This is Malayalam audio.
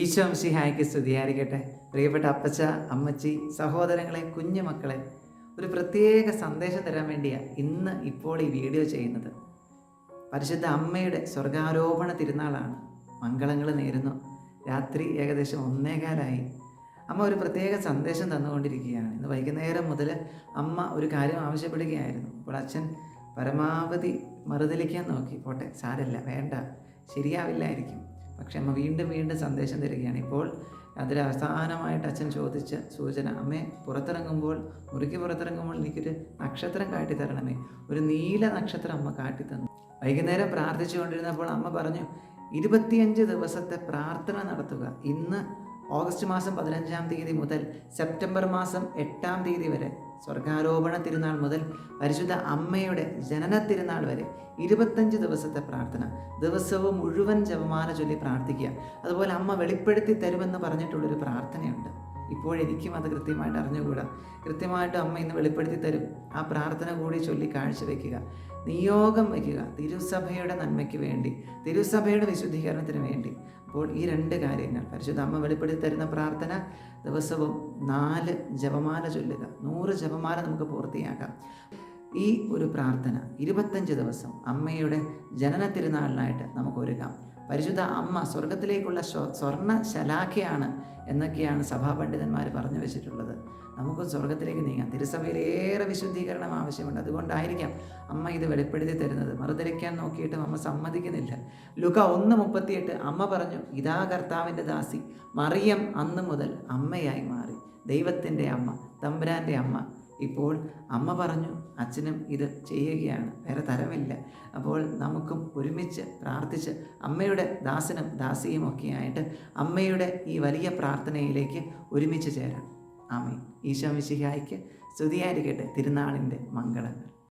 ഈശോ സിഹായ്ക്ക് സ്തുതിയായിരിക്കട്ടെ. പ്രിയപ്പെട്ട അപ്പച്ച അമ്മച്ചി സഹോദരങ്ങളെ കുഞ്ഞു മക്കളെ ഒരു പ്രത്യേക സന്ദേശം തരാൻ വേണ്ടിയാണ് ഇന്ന് ഇപ്പോൾ ഈ വീഡിയോ ചെയ്യുന്നത്. പരിശുദ്ധ അമ്മയുടെ സ്വർഗാരോപണ തിരുനാളാണ്. മംഗളങ്ങൾ നേരുന്നു. രാത്രി ഏകദേശം ഒന്നേകാലായി. അമ്മ ഒരു പ്രത്യേക സന്ദേശം തന്നുകൊണ്ടിരിക്കുകയാണ്. ഇന്ന് വൈകുന്നേരം മുതൽ അമ്മ ഒരു കാര്യം ആവശ്യപ്പെടുകയായിരുന്നു. അപ്പോൾ അച്ഛൻ പരമാവധി മറുതലിക്കാൻ നോക്കി. പോട്ടെ സാരല്ല വേണ്ട. ശരിയാവില്ലായിരിക്കും. പക്ഷെ അമ്മ വീണ്ടും വീണ്ടും സന്ദേശം തരികയാണ്. ഇപ്പോൾ അതിൽ അവസാനമായിട്ട് അച്ഛൻ ചോദിച്ച സൂചന അമ്മേ പുറത്തിറങ്ങുമ്പോൾ മുറിക്ക് പുറത്തിറങ്ങുമ്പോൾ എനിക്കൊരു നക്ഷത്രം കാട്ടി തരണമേ ഒരു നീല നക്ഷത്രം അമ്മ കാട്ടി തന്നു വൈകുന്നേരം പ്രാർത്ഥിച്ചുകൊണ്ടിരുന്നപ്പോൾ അമ്മ പറഞ്ഞു ഇരുപത്തിയഞ്ച് ദിവസത്തെ പ്രാർത്ഥന നടത്തുക. ഇന്ന് ഓഗസ്റ്റ് മാസം പതിനഞ്ചാം തീയതി മുതൽ സെപ്റ്റംബർ മാസം എട്ടാം തീയതി വരെ സ്വർഗാരോപണ തിരുനാൾ മുതൽ പരിശുദ്ധ അമ്മയുടെ ജനന തിരുനാൾ വരെ ഇരുപത്തഞ്ച് ദിവസത്തെ പ്രാർത്ഥന. ദിവസവും മുഴുവൻ ജപമാല ചൊല്ലി പ്രാർത്ഥിക്കുക. അതുപോലെ അമ്മ വെളിപ്പെടുത്തി തരുമെന്ന് പറഞ്ഞിട്ടുള്ളൊരു പ്രാർത്ഥനയുണ്ട്. ഇപ്പോഴെനിക്കും അത് കൃത്യമായിട്ട് അറിഞ്ഞുകൂടാ. കൃത്യമായിട്ട് അമ്മ ഇന്ന് വെളിപ്പെടുത്തി തരും. ആ പ്രാർത്ഥന കൂടി ചൊല്ലി കാഴ്ചവെക്കുക നിയോഗം വയ്ക്കുക തിരുസഭയുടെ നന്മയ്ക്ക് വേണ്ടി തിരുസഭയുടെ വിശുദ്ധീകരണത്തിന് വേണ്ടി. അപ്പോൾ ഈ രണ്ട് കാര്യങ്ങൾ പരിശുദ്ധ അമ്മ വെളിപ്പെടുത്തി തരുന്ന പ്രാർത്ഥന ദിവസവും നാല് ജപമാല ചൊല്ലുക. നൂറ് ജപമാല നമുക്ക് പൂർത്തിയാക്കാം. ഈ ഒരു പ്രാർത്ഥന ഇരുപത്തഞ്ച് ദിവസം അമ്മയുടെ ജനന തിരുനാളിനായിട്ട് നമുക്ക് ഒരുക്കാം. പരിശുദ്ധ അമ്മ സ്വർഗത്തിലേക്കുള്ള സ്വ- സ്വർണ ശലാഖയാണ് എന്നൊക്കെയാണ് സഭാപണ്ഡിതന്മാർ പറഞ്ഞു വെച്ചിട്ടുള്ളത്. നമുക്ക് സ്വർഗത്തിലേക്ക് നീങ്ങാം. തിരുസഭയിലേറെ വിശുദ്ധീകരണം ആവശ്യമുണ്ട്. അതുകൊണ്ടായിരിക്കാം അമ്മ ഇത് വെളിപ്പെടുത്തി തരുന്നത്. മറുതിരയ്ക്കാൻ നോക്കിയിട്ടും അമ്മ സമ്മതിക്കുന്നില്ല. ലുക ഒന്ന് മുപ്പത്തിയെട്ട് അമ്മ പറഞ്ഞു ഇതാ കർത്താവിന്റെ ദാസി. മറിയം അന്ന് മുതൽ അമ്മയായി മാറി. ദൈവത്തിന്റെ അമ്മ തമ്പുരാന്റെ അമ്മ ഇപ്പോൾ അമ്മ പറഞ്ഞു അച്ഛനും ഇത് ചെയ്യുകയാണ് വേറെ തരമില്ല. അപ്പോൾ നമുക്കും ഒരുമിച്ച് പ്രാർത്ഥിച്ച് അമ്മയുടെ ദാസനും ദാസിയും ഒക്കെയായിട്ട് അമ്മയുടെ ഈ വലിയ പ്രാർത്ഥനയിലേക്ക് ഒരുമിച്ച് ചേരാം. ആമേ ഈശോ മിശിഹായ്ക്ക് സ്തുതിയായിരിക്കട്ടെ തിരുനാളിന്റെ മംഗളങ്ങൾ.